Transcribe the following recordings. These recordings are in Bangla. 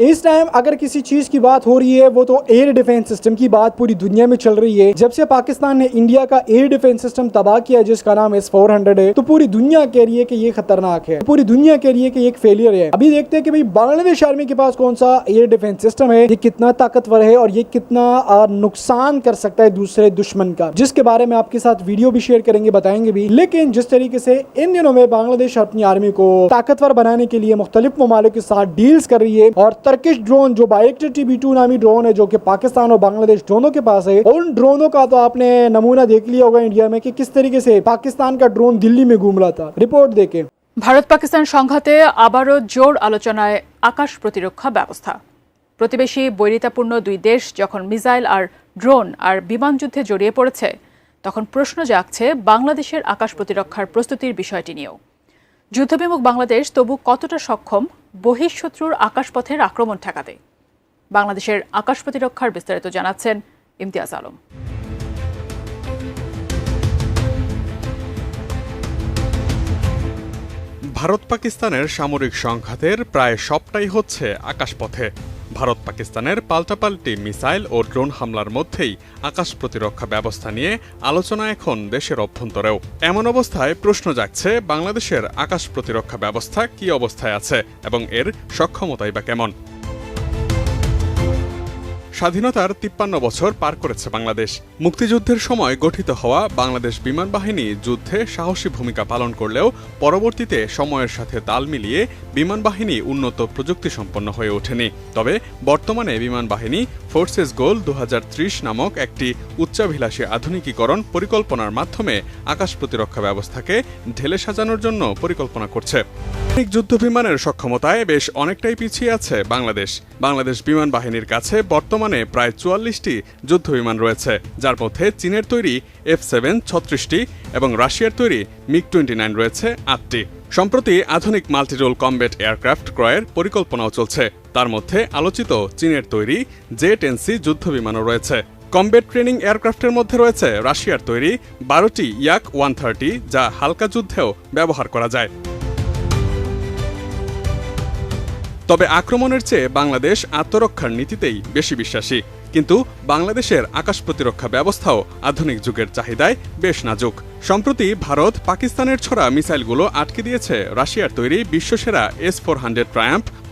इस टाइम अगर किसी चीज़ की बात हो रही है, वो तो एयर डिफेंस सिस्टम की बात पूरी दुनिया में चल रही है। जब से पाकिस्तान ने इंडिया का एयर डिफेंस सिस्टम तबाह किया, जिसका नाम एस फोर हंड्रेड है तो पूरी दुनिया कह रही है कि ये खतरनाक है। पूरी दुनिया कह रही है कि ये एक फेलियर है। अभी देखते हैं कि भाई बांग्लादेश आर्मी के पास कौन सा एयर डिफेंस सिस्टम है, ये कितना ताकतवर है और ये कितना नुकसान कर सकता है दूसरे दुश्मन का। जिसके बारे में आपके साथ वीडियो भी शेयर करेंगे, बताएँगे भी। लेकिन जिस तरीके से इन दिनों में बांग्लादेश अपनी आर्मी को ताकतवर बनाने के लिए मुख्तलिफ़ ममालिक के साथ डील्स कर रही है और तर्किश ड्रोन जो बाइक्टर टीबी टू नामी ड्रोन है जो कि पाकिस्तान और बांग्लादेश दोनों के पास है उन ड्रोनों का तो आपने नमूना देख लिया होगा इंडिया में कि किस तरीके से पाकिस्तान का ड्रोन दिल्ली में घूम रहा था रिपोर्ट देखे ভারত পাকিস্তান সংঘাতে আবারও জোর আলোচনায় আকাশ প্রতিরক্ষা ব্যবস্থা প্রতিবেশী বৈরিতাপূর্ণ দুই দেশ যখন মিসাইল আর ড্রোন আর বিমান যুদ্ধে জড়িয়ে পড়েছে তখন প্রশ্ন জাগছে বাংলাদেশের আকাশ প্রতিরক্ষার প্রস্তুতির বিষয়টি নিয়েও যুদ্ধবিমুখ বাংলাদেশ তবু কতটা সক্ষম বহিঃশত্রুর আকাশপথের আক্রমণ ঠেকাতে। বাংলাদেশের আকাশ প্রতিরক্ষার বিস্তারিত জানাচ্ছেন ইমতিয়াজ আলম। ভারত পাকিস্তানের সামরিক সংঘাতের প্রায় সবটাই হচ্ছে আকাশপথে। ভারত পাকিস্তানের পাল্টাপাল্টি মিসাইল ও ড্রোন হামলার মধ্যেই আকাশ প্রতিরক্ষা ব্যবস্থা নিয়ে আলোচনা এখন দেশের অভ্যন্তরেও। এমন অবস্থায় প্রশ্ন জাগছে, বাংলাদেশের আকাশ প্রতিরক্ষা ব্যবস্থা কি অবস্থায় আছে এবং এর সক্ষমতাই বা কেমন? স্বাধীনতার তিপ্পান্ন বছর পার করেছে বাংলাদেশ। মুক্তিযুদ্ধের সময় গঠিত হওয়া বাংলাদেশ বিমান বাহিনী যুদ্ধে সাহসী ভূমিকা পালন করলেও পরবর্তীতে সময়ের সাথে তাল মিলিয়ে বিমান বাহিনী উন্নত প্রযুক্তি সম্পন্ন হয়ে ওঠেনি। তবে বর্তমানে বিমান বাহিনী ফোর্সেস গোল দু হাজার ত্রিশ নামক একটি উচ্চাভিলাষী আধুনিকীকরণ পরিকল্পনার মাধ্যমে আকাশ প্রতিরক্ষা ব্যবস্থাকে ঢেলে সাজানোর জন্য পরিকল্পনা করছে। আধুনিক যুদ্ধ বিমানের সক্ষমতায় বেশ অনেকটাই পিছিয়ে আছে বাংলাদেশ। বাংলাদেশ বিমান বাহিনীর কাছে বর্তমানে প্রায় চুয়াল্লিশটি যুদ্ধ বিমান রয়েছে, যার মধ্যে চীনের তৈরি এফ সেভেন ছত্রিশটি এবং রাশিয়ার তৈরি মিগ টোয়েন্টি নাইন রয়েছে আটটি। সম্প্রতি আধুনিক মাল্টিরোল কমব্যাট এয়ারক্রাফট ক্রয়ের পরিকল্পনাও চলছে। তার মধ্যে আলোচিত চীনের তৈরি জে টেনসি যুদ্ধ বিমানও রয়েছে। কমব্যাট ট্রেনিং এয়ারক্রাফটের মধ্যে রয়েছে রাশিয়ার তৈরি বারোটি ইয়াক ওয়ান থার্টি যা হালকা যুদ্ধেও ব্যবহার করা যায়। তবে আক্রমণের চেয়ে বাংলাদেশ আত্মরক্ষার নীতিতেই বেশি বিশ্বাসী। কিন্তু বাংলাদেশের আকাশ প্রতিরক্ষা ব্যবস্থাও আধুনিক যুগের চাহিদায় বেশ নাজুক। সম্প্রতি ভারত পাকিস্তানের ছড়া মিসাইলগুলো আটকে দিয়েছে। রাশিয়ার তৈরি বিশ্বসেরা এস ফোর হান্ড্রেড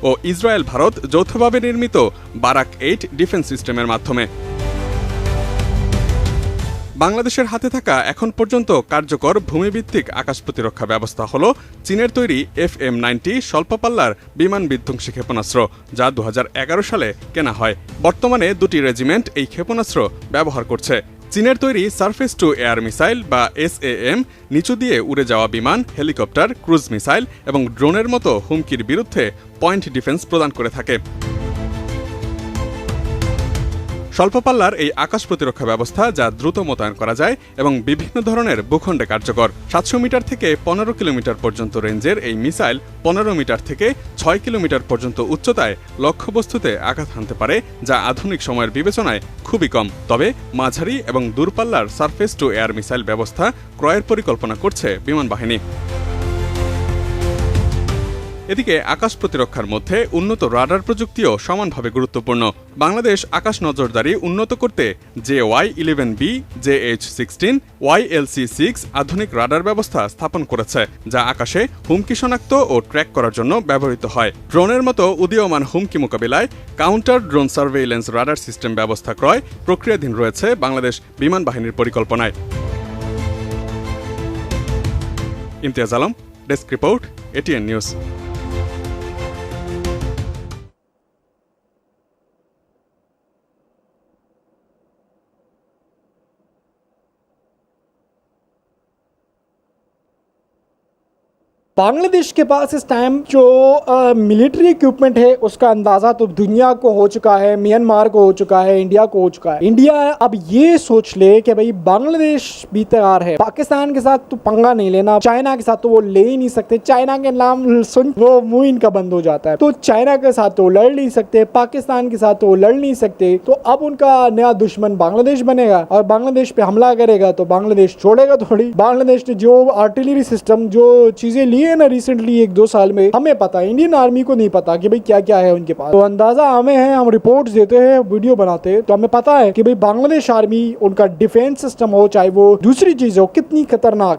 ও ইসরায়েল ভারত যৌথভাবে নির্মিত বারাক এইট ডিফেন্স সিস্টেমের মাধ্যমে। বাংলাদেশের হাতে থাকা এখন পর্যন্ত কার্যকর ভূমিভিত্তিক আকাশ প্রতিরক্ষা ব্যবস্থা হল চীনের তৈরি এফ এম নাইনটি স্বল্পপাল্লার বিমান বিধ্বংসী ক্ষেপণাস্ত্র, যা দু হাজার এগারো সালে কেনা হয়। বর্তমানে দুটি রেজিমেন্ট এই ক্ষেপণাস্ত্র ব্যবহার করছে। চীনের তৈরি সার্ফেস টু এয়ার মিসাইল বা এস এম, নিচু দিয়ে উড়ে যাওয়া বিমান, হেলিকপ্টার, ক্রুজ মিসাইল এবং ড্রোনের মতো হুমকির বিরুদ্ধে পয়েন্ট ডিফেন্স প্রদান করে থাকে। স্বল্পপাল্লার এই আকাশ প্রতিরক্ষা ব্যবস্থা যা দ্রুত মোতায়েন করা যায় এবং বিভিন্ন ধরনের ভূখণ্ডে কার্যকর সাতশো মিটার থেকে পনেরো কিলোমিটার পর্যন্ত রেঞ্জের এই মিসাইল পনেরো মিটার থেকে ছয় কিলোমিটার পর্যন্ত উচ্চতায় লক্ষ্যবস্তুতে আঘাত হানতে পারে, যা আধুনিক সময়ের বিবেচনায় খুবই কম। তবে মাঝারি এবং দূরপাল্লার সারফেস টু এয়ার মিসাইল ব্যবস্থা ক্রয়ের পরিকল্পনা করছে বিমান বাহিনী এদিকে আকাশ প্রতিরক্ষার মধ্যে উন্নত রাডার প্রযুক্তিও সমানভাবে গুরুত্বপূর্ণ। বাংলাদেশ আকাশ নজরদারি উন্নত করতে J Y eleven B, J H sixteen, Y L C six আধুনিক রাডার ব্যবস্থা স্থাপন করেছে, যা আকাশে হুমকি শনাক্ত ও ট্র্যাক করার জন্য ব্যবহৃত হয়। ড্রোনের মতো উদীয়মান হুমকি মোকাবিলায় counter drone surveillance radar system ব্যবস্থা ক্রয় প্রক্রিয়াধীন রয়েছে বাংলাদেশ বিমান বাহিনীর পরিকল্পনায়। Imtiaz Alam, desk report, ATN news. Bangladesh के पास इस टाइम जो मिलिट्री इक्विपमेंट है, उसका अंदाज़ा तो दुनिया को हो चुका है म्यांमार को हो चुका है इंडिया को हो चुका है। इंडिया अब ये सोच ले कि भाई बांग्लादेश भी तैयार है। पाकिस्तान के साथ तो पंगा नहीं लेना, चाइना के साथ तो वो ले ही नहीं सकते। चाइना के नाम सुन, वो मुँह इनका बंद हो जाता है। तो चाइना के साथ तो लड़ नहीं सकते, पाकिस्तान के साथ तो लड़ नहीं सकते। तो अब उनका नया दुश्मन बांग्लादेश बनेगा और बांग्लादेश पे हमला करेगा तो बांग्लादेश छोड़ेगा थोड़ी। बांग्लादेश ने जो आर्टिलरी सिस्टम जो चीज़ें ली है ना रिसेंटली एक दो साल में। हमें पता है इंडियन आर्मी को नहीं पता कि भाई क्या क्या है उनके पास। तो अंदाज़ा हमें है, हम रिपोर्ट देते हैं वीडियो बनाते हैं। तो हमें पता है कि भाई बांग्लादेश आर्मी उनका डिफेंस सिस्टम हो, चाहे वो दूसरी चीज़ हो, कितनी खतरनाक।